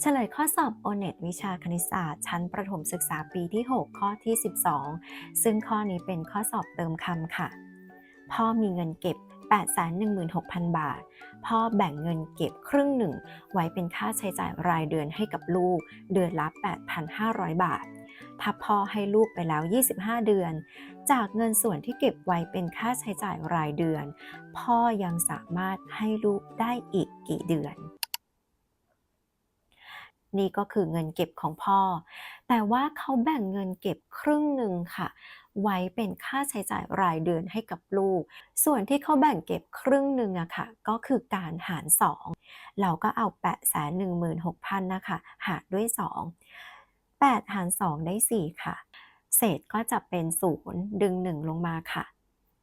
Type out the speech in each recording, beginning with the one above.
เฉลยข้อสอบ o n e t วิชาคณิตศาสตร์ ชั้นประถมศึกษาปีที่ 6 ข้อที่ 12 ซึ่งข้อนี้เป็นข้อสอบเติมคำค่ะ พ่อมีเงินเก็บ 816,000 บาท พ่อแบ่งเงินเก็บครึ่งหนึ่ง ไว้เป็นค่าใช้จ่ายรายเดือนให้กับลูก เดือนละ 8,500 บาท ถ้าพ่อให้ลูกไปแล้ว 25 เดือน จากเงินส่วนที่เก็บไว้เป็นค่าใช้จ่ายรายเดือน พ่อยังสามารถให้ลูกได้อีกกี่เดือน นี่ก็คือเงินเก็บของพ่อ แต่ว่าเขาแบ่งเงินเก็บครึ่งหนึ่งค่ะ ไว้เป็นค่าใช้จ่ายรายเดือนให้กับลูก ส่วนที่เขาแบ่งเก็บครึ่งหนึ่งอะค่ะ ก็คือการหาร 2 เราก็เอา8 1 6 0 0 0นะคะ หารด้วย 2 8 หาร 2 ได้ 4 ค่ะ เศษก็จะเป็น 0 ดึง 1 ลงมาค่ะ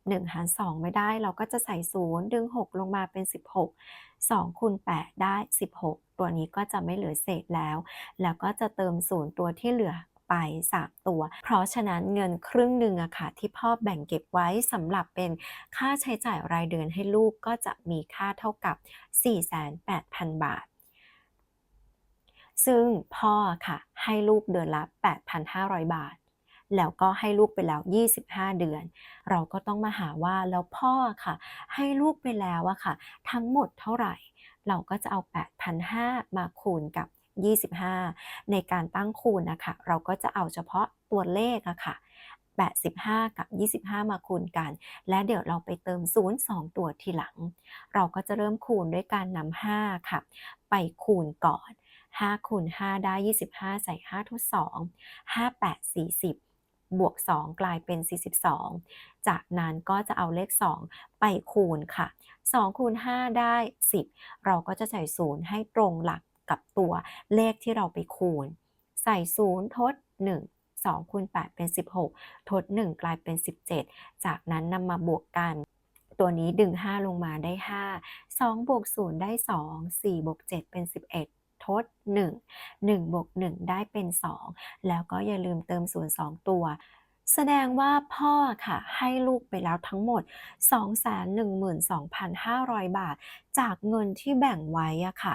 1 หาร 2 ไม่ได้ เราก็จะใส่ 0 ดึง 6 ลงมาเป็น 16 2คูณ8ได้ 16 ตัวนี้ก็จะไม่เหลือเศษแล้ว แล้วก็จะเติม 0 ตัวที่เหลือไป 3 ตัว เพราะฉะนั้นเงินครึ่งหนึ่งอะค่ะที่พ่อแบ่งเก็บไว้สำหรับเป็นค่าใช้จ่ายรายเดือนให้ลูกก็จะมีค่าเท่ากับ 48,000บาท ซึ่งพ่อค่ะให้ลูกเดือนละ 8,500 บาท แล้วก็ให้ลูกไปแล้ว 25 เดือน เราก็ต้องมาหาว่าแล้วพ่อค่ะ ให้ลูกไปแล้วอะค่ะ ทั้งหมดเท่าไหร่ เราก็จะเอา 8,500 มาคูณกับ 25 ในการตั้งคูณนะคะ เราก็จะเอาเฉพาะตัวเลขอะค่ะ85 กับ 25 มาคูณกัน และเดี๋ยวเราไปเติม 0 2 ตัวทีหลัง เราก็จะเริ่มคูณด้วยการนำ5ค่ะ ไปคูณก่อน 5 คูณ 5 ได้ 25 ใส่ 5ทด2 5 8 40 บวก 2 กลายเป็น 42 จากนั้นก็จะเอาเลข 2 ไปคูณค่ะ 2 คูณ 5 ได้ 10 เราก็จะใส่0ให้ตรงหลักกับตัวเลขที่เราไปคูณ ใส่0ทด 1 2คูณ8เป็น 16 ทด 1 กลายเป็น 17 จากนั้นนำมาบวกกัน ตัวนี้ดึง 5 ลงมาได้ 5 2 บวก 0 ได้ 2 4 บวก 7 เป็น 11 ทด 1 1บวก1ได้เป็น 2 แล้วก็อย่าลืมเติม0 2ตัว แสดงว่าพ่อค่ะ ให้ลูกไปแล้วทั้งหมด 212,500 บาท จากเงินที่แบ่งไว้อะค่ะ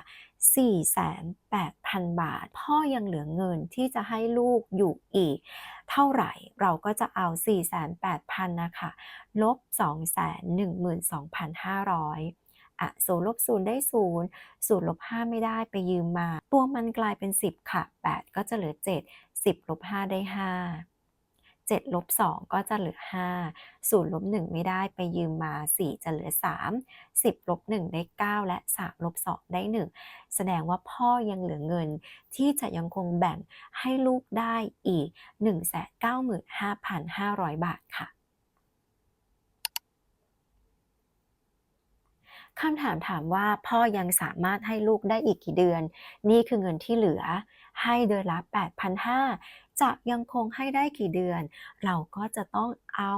48,000 บาท พ่อยังเหลือเงินที่จะให้ลูกอยู่อีก เท่าไหร่เราก็จะเอา 48,000 นะคะ ลบ 212,500 อะ0ลบ0ได้0 0ลบ5ไม่ได้ไปยืมมา ตัวมันกลายเป็น 10 ค่ะ 8 ก็จะเหลือ 7 10ลบ5ได้ 5 7ลบ2ก็จะเหลือ 5 0ลบ1ไม่ได้ไปยืมมา 4 จะเหลือ 3 10ลบ1ได้ 9 และ 3 ลบ 2 ได้ 1 แสดงว่าพ่อยังเหลือเงิน ที่จะยังคงแบ่งให้ลูกได้อีก 195,500 บาทค่ะ คำถามถามว่าพ่อยังสามารถให้ลูกได้อีกกี่เดือน นี่คือเงินที่เหลือ ให้เดือนละ 8,500 จะยังคงให้ได้กี่เดือน เราก็จะต้องเอา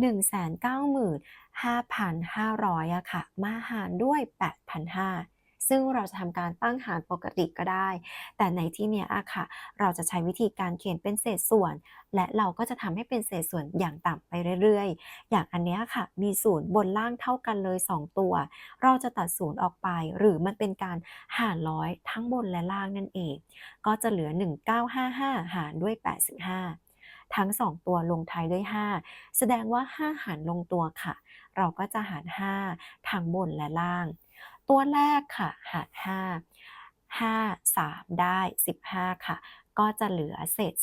195,500อะค่ะ มาหารด้วย 8,500 ซึ่งเราจะทำการตั้งหารปกติก็ได้ แต่ในที่เนี้ยอะค่ะ เราจะใช้วิธีการเขียนเป็นเศษส่วน และเราก็จะทำให้เป็นเศษส่วนอย่างต่ำไปเรื่อยๆ อย่างอันเนี้ยค่ะ มีศูนย์บนล่างเท่ากันเลย 2 ตัว เราจะตัดศูนย์ออกไป หรือมันเป็นการหารร้อยทั้งบนและล่างนั่นเอง ก็จะเหลือ 1955 หารด้วย 85 ทั้ง 2 ตัวลงท้ายด้วย 5 แสดงว่า 5 หารลงตัวค่ะ เราก็จะหาร 5 ทั้งบนและล่าง ตัวแรกค่ะ หาร 5 5 3 ได้ 15 ค่ะ ก็จะเหลือเศษ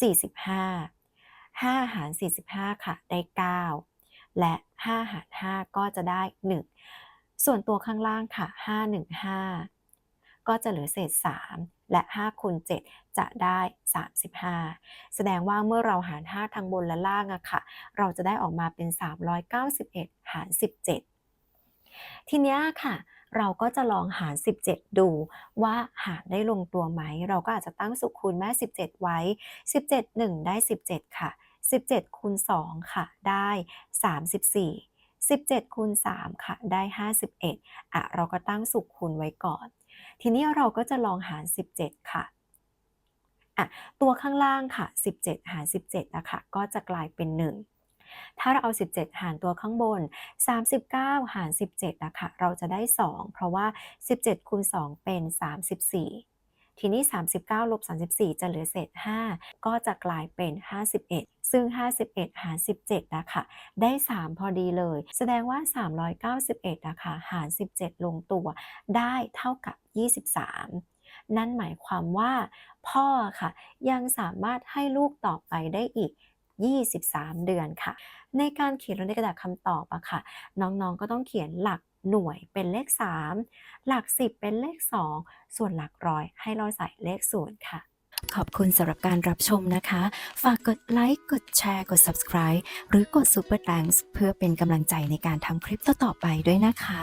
4 45 5 หาร 45 ค่ะ ได้ 9 และ 5 หาร 5 ก็จะได้ 1 ส่วนตัวข้างล่างค่ะ 5 1 5 ก็จะเหลือเศษ 3 และ5คูณ7จะได้ 35 แสดงว่าเมื่อเราหาร 5ทั้งบนและล่างอะค่ะ เราจะได้ออกมาเป็น 391 หาร 17 ทีนี้ค่ะเราก็จะลองหาร 17 ดูว่าหารได้ลงตัวไหม เราก็อาจจะตั้งสุขคูณแม่ 17 ไว้ 17 1 ได้ 17 ค่ะ 17คูณ2ค่ะ ได้ 34 17คูณ3ค่ะ ได้ 51อะเราก็ตั้งสุขคูณไว้ก่อน ทีนี้เราก็จะลองหาร 17 ค่ะอะตัวข้างล่างค่ะ 17 หาร 17นะคะก็จะกลายเป็น 1ถ้าเราเอา 17 หารตัวข้างบน 39 หาร 17อะค่ะเราจะได้ 2 เพราะว่า 17คูณ2เป็น 34 ทีนี้ 39ลบ34 จะเหลือเศษ 5 ก็จะกลายเป็น 51 ซึ่ง 51 หาร 17อะค่ะได้ 3 พอดีเลย แสดงว่า 391อะค่ะหาร 17 ลงตัว ได้เท่ากับ 23นั่นหมายความว่าพ่อค่ะ ยังสามารถให้ลูกต่อไปได้อีก 23 เดือนค่ะ ในการเขียนลงในกระดาษคำตอบอะค่ะ น้องๆก็ต้องเขียนหลัก หน่วยเป็นเลข 3 หลัก 10 เป็นเลข 2 ส่วนหลักร้อยให้เราใส่เลข0ค่ะ ขอบคุณสำหรับการรับชมนะคะ ฝากกดไลค์ กดแชร์ กด Subscribe หรือกด Super Thanks เพื่อเป็นกำลังใจในการทำคลิปต่อๆไปด้วยนะคะ